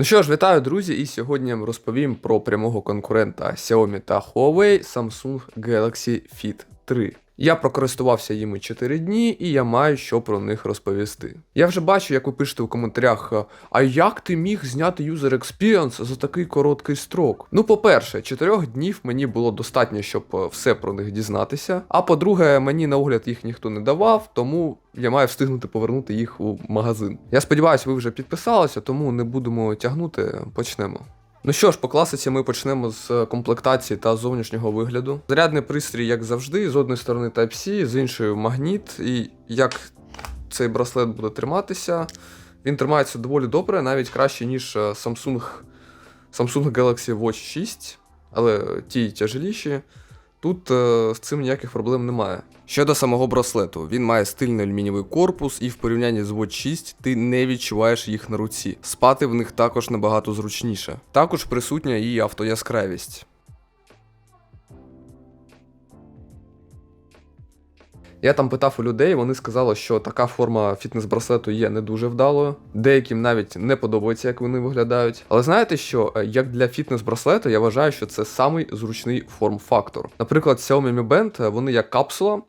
Ну що ж, вітаю, друзі, і сьогодні я розповім про прямого конкурента Xiaomi та Huawei Samsung Galaxy Fit 3. Я прокористувався їми 4 дні, і я маю що про них розповісти. Я вже бачу, як ви пишете в коментарях, а як ти міг зняти User Experience за такий короткий строк? Ну, по-перше, 4 днів мені було достатньо, щоб е, все про них дізнатися. А по-друге, мені на огляд їх ніхто не давав, тому я маю встигнути повернути їх у магазин. Я сподіваюся, ви вже підписалися, тому не будемо тягнути, почнемо. Ну що ж, по класиці ми почнемо з е, комплектації та зовнішнього вигляду. Зарядний пристрій, як завжди, з одної сторони Type-C, з іншої магніт. І як цей браслет буде триматися, він тримається доволі добре, навіть краще, ніж е, Samsung, Samsung Galaxy Watch 6, але ті тяжеліші. Тут е, з цим ніяких проблем немає. Щодо самого браслету, він має стильний алюмінієвий корпус, і в порівнянні з Watch 6 ти не відчуваєш їх на руці. Спати в них також набагато зручніше. Також присутня і автояскравість. Я там питав у людей, вони сказали, що така форма фітнес-браслету є не дуже вдалою. Деяким навіть не подобається, як вони виглядають. Але знаєте що, Е, як для фітнес-браслету, я вважаю, що це самий зручний форм-фактор. Наприклад, Xiaomi Mi Band, е, вони як капсула.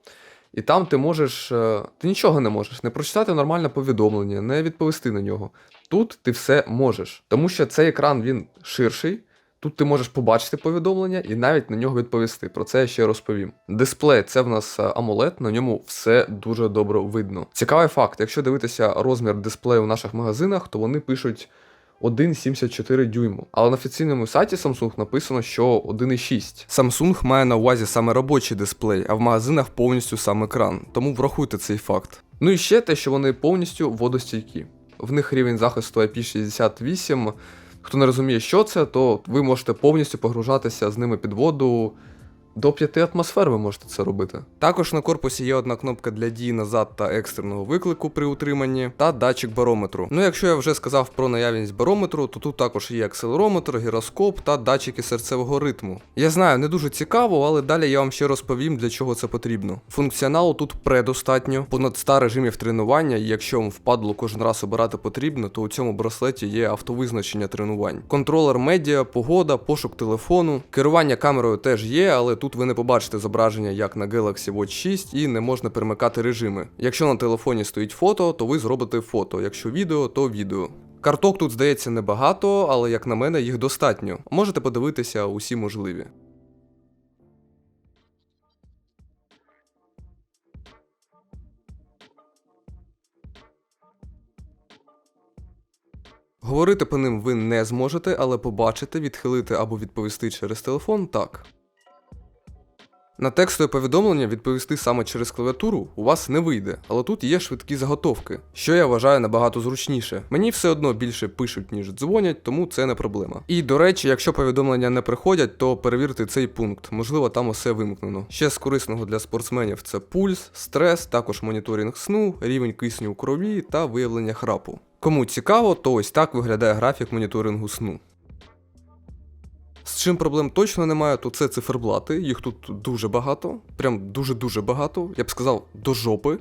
І там ти можеш. е, Ти нічого не можеш, не прочитати нормальне повідомлення, не відповісти на нього. Тут ти все можеш, тому що цей екран він ширший. Тут ти можеш побачити повідомлення і навіть на нього відповісти. Про це я ще розповім. Дисплей це в нас е, AMOLED, на ньому все дуже добре видно. Цікавий факт: якщо дивитися розмір дисплею в наших магазинах, то вони пишуть 1,74 дюйму. Але на офіційному сайті Samsung написано, що 1,6. Samsung має на увазі саме робочий дисплей, а в магазинах повністю сам екран. Тому врахуйте цей факт. Ну і ще те, що вони повністю водостійкі. В них рівень захисту IP68. Хто не розуміє, що це, то ви можете повністю погружатися з ними під воду. До 5 атмосфер ви можете це робити. Також на корпусі є одна кнопка для дії назад та екстреного виклику при утриманні, та датчик барометру. Ну, якщо я вже сказав про наявність барометру, то тут також є акселерометр, гіроскоп та датчики серцевого ритму. Я знаю, не дуже цікаво, але далі я вам ще розповім, для чого це потрібно. Функціоналу тут предостатньо, понад 100 режимів тренування, і якщо вам впадло кожен раз обирати потрібно, то у цьому браслеті є автовизначення тренувань. Контролер медіа, погода, пошук телефону. Керування камерою теж є, але тут ви не побачите зображення як на Galaxy Watch 6 і не можна перемикати режими. Якщо на телефоні стоїть фото, то ви зробите фото. Якщо відео, то відео. Карток тут здається небагато, але як на мене, їх достатньо. Можете подивитися усі можливі. Говорити по ним ви не зможете, але побачити, відхилити або відповісти через телефон так. На текстове повідомлення відповісти саме через клавіатуру у вас не вийде, але тут є швидкі заготовки, що я вважаю набагато зручніше. Мені все одно більше пишуть, ніж дзвонять, тому це не проблема. І до речі, якщо повідомлення не приходять, то перевірте цей пункт, можливо, там усе вимкнено. Ще з корисного для спортсменів це пульс, стрес, також моніторинг сну, рівень кисню у крові та виявлення храпу. Кому цікаво, то ось так виглядає графік моніторингу сну. З чим проблем точно немає, то це циферблати, їх тут дуже багато, прям дуже-дуже багато, я б сказав, до жопи.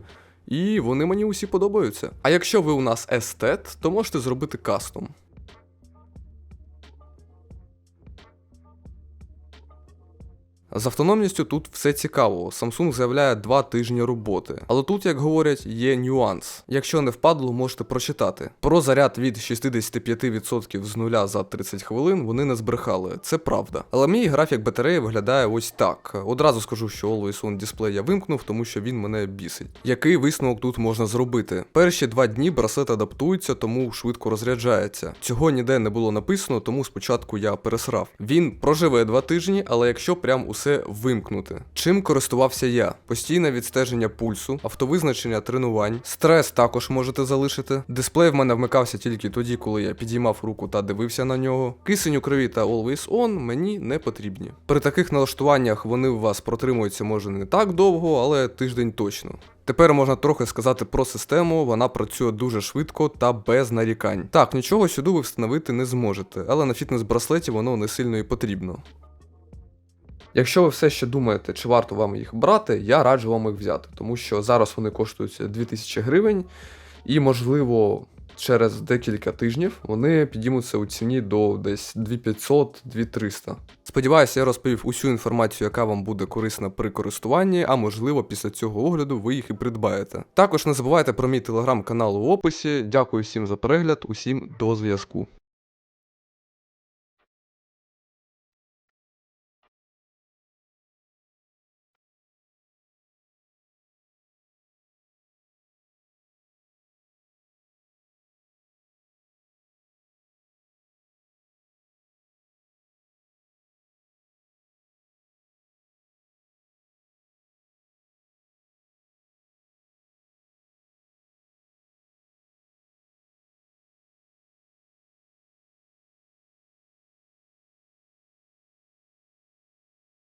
І вони мені усі подобаються. А якщо ви у нас естет, то можете зробити кастом. З автономністю тут все цікаво. Samsung заявляє 2 тижні роботи. Але тут, як говорять, є нюанс. Якщо не впадло, можете прочитати. Про заряд від 65% з нуля за 30 хвилин вони не збрехали, це правда. Але мій графік батареї виглядає ось так. Одразу скажу, що Always On Display я вимкнув, тому що він мене бісить. Який висновок тут можна зробити? Перші два дні браслет адаптується, тому швидко розряджається. Цього ніде не було написано, тому спочатку я пересрав. Він проживе два тижні, але якщо прям усе вимкнути. Чим користувався я? Постійне відстеження пульсу, автовизначення тренувань, стрес також можете залишити. Дисплей в мене вмикався тільки тоді, коли я підіймав руку та дивився на нього. Кисень у крові та Always On мені не потрібні. При таких налаштуваннях вони у вас протримуються може не так довго, але тиждень точно. Тепер можна трохи сказати про систему, вона працює дуже швидко та без нарікань. Так, нічого сюди ви встановити не зможете, але на фітнес-браслеті воно не сильно і потрібно. Якщо ви все ще думаєте, чи варто вам їх брати, я раджу вам їх взяти, тому що зараз вони коштують 2000 гривень, і, можливо, через декілька тижнів вони підіймуться у ціні до десь 2500-2300. Сподіваюся, я розповів усю інформацію, яка вам буде корисна при користуванні, а можливо, після цього огляду ви їх і придбаєте. Також не забувайте про мій телеграм-канал у описі. Дякую всім за перегляд, усім до зв'язку.